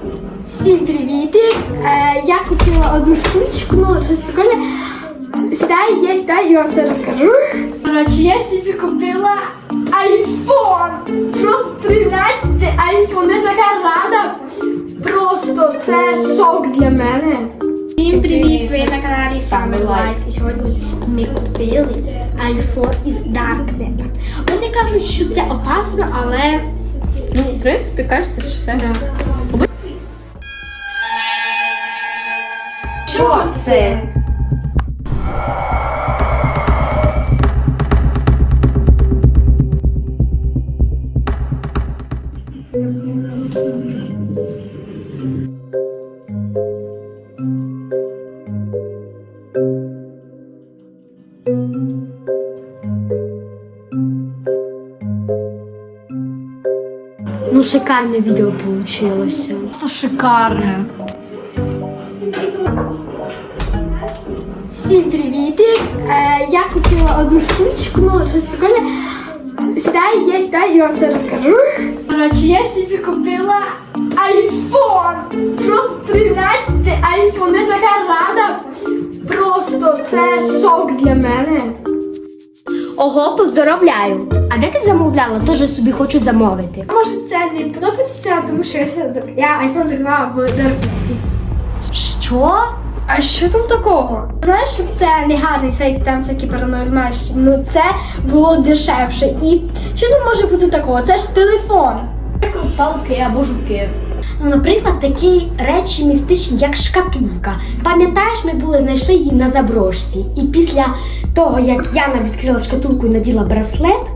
Всім привіт! Е, я купила одну штучку, ну щось прикольне. Сідай, я сідай і вам все розкажу. Коротше, я собі купила айфон. Просто 13 айфон. Я така рада. Просто це шок для мене. Всім привіт! Ви на каналі Summer Light. І сьогодні ми купили iPhone із Darknet. Вони кажуть, що це опасно, але Ну, в принципі, кажеться, що це. Що це? Ну, шикарне відео получилося. Це шикарне. Всім привіт! Е, я купила одну штучку, ну щось прикольне. Сідай, я сідай і вам все розкажу. Коротше, я собі купила айфон. Просто 13 айфон. Я така рада. Просто це шок для мене. Ого, поздоровляю! А де ти замовляла? Теж собі хочу замовити. Може це не подобається, тому що я, я айфон заклала в дорогці. Що? А що там такого? Знаєш, що це не гарний сайт, там всякі паранормальні. Ну це було дешевше. І що там може бути такого? Це ж телефон. Палки або жуки. Ну, наприклад, такі речі містичні, як шкатулка. Пам'ятаєш, ми були знайшли її на заброшці. І після того, як Яна відкрила шкатулку і наділа браслет,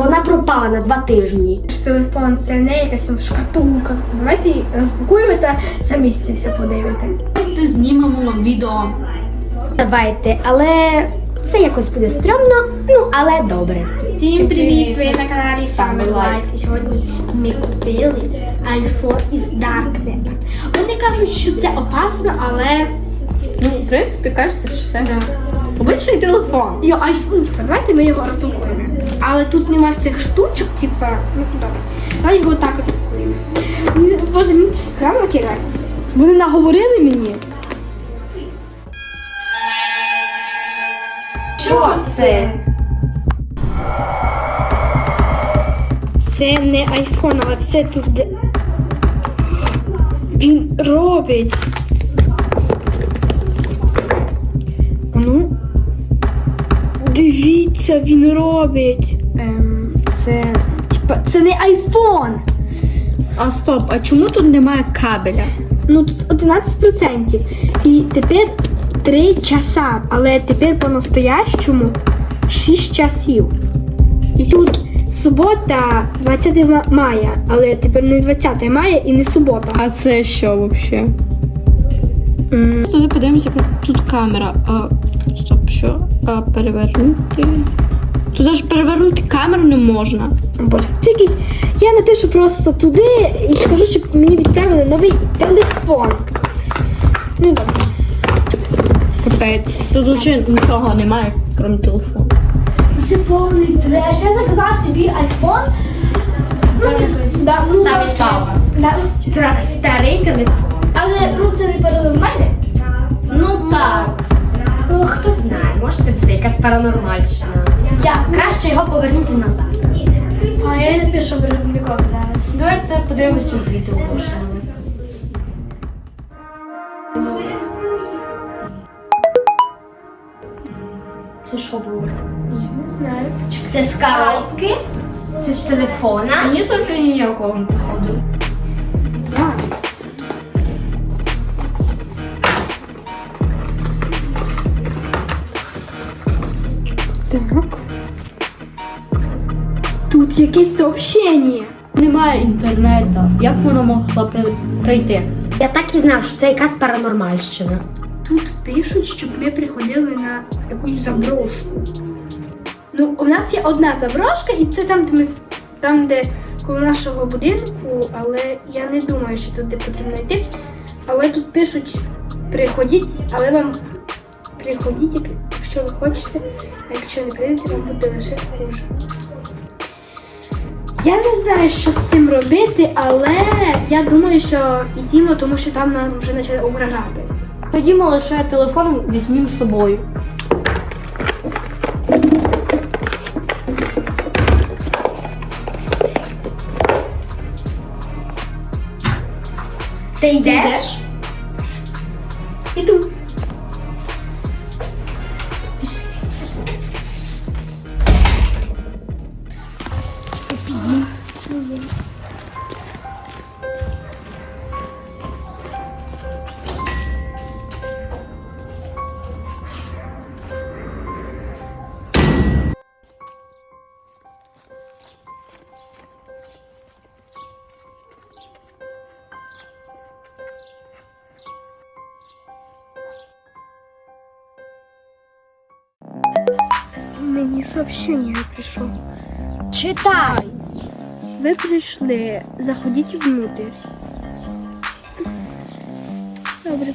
вона пропала на два тижні. Ж телефон це не якась там шкатулка. Давайте її розпакуємо та самі це все подивите. Давайте знімемо відео. Давайте, але це якось буде стрьомно, ну але добре. Всім привіт! Ви на каналі. Light. І сьогодні ми купили iPhone із Darknet. Вони кажуть, що це опасно, але Ну, в принципі, кажеться, що це. Обичний телефон. Йо, айфон, типа, давайте ми його розпакуємо. Але тут нема цих штучок, типа, ну добре. Давай його так розпакуємо. Боже, мені странно кидати. Вони наговорили мені. Що це? Це не айфон, але все тут. Він робить. Дивіться, він робить. Ем, це. Типа, це не айфон. А стоп, а чому тут немає кабеля? Ну тут 11%. І тепер 3 часа, але тепер по-настоящому 6 часів. І тут субота 20 мая, але тепер не 20 мая і не субота. А це що взагалі? Туди подивимося, яка тут камера. А, стоп, що? А перевернути. Туди ж перевернути камеру не можна. Боже, це якийсь. Я напишу просто туди і скажу, щоб мені відправили новий телефон. Ну добре. Капець. Тут взагалі нічого немає, крім телефону. Це повний треш. Я заказала собі айфон. Ну, да, ну, да, да, старий телефон. Паранормальщина. Я Краще його повернути назад. А я не пишу нікого зараз. Давайте подивимося відео ваше. Це що було? Я не знаю. Це з коробки? Це з телефона? Мені сообщення ніякого не приходило. Так. Тут якесь сообщення. Немає інтернету. Як воно могло прийти? Я так і знав, що це якась паранормальщина. Тут пишуть, щоб ми приходили на якусь заброшку. Ну, у нас є одна заброшка, і це там, де ми там, де коло нашого будинку, але я не думаю, що туди потрібно йти. Але тут пишуть приходіть, але вам приходіть, як- якщо ви хочете, а якщо не прийдете, вам буде лише хуже. Я не знаю, що з цим робити, але я думаю, що йдімо, тому що там нам вже почали угрожати. Ходімо лише телефон візьмімо з собою. Ти йдеш? Іду. Мені сообщення прийшло. Читай. Ви прийшли, заходіть внутрь. Добре.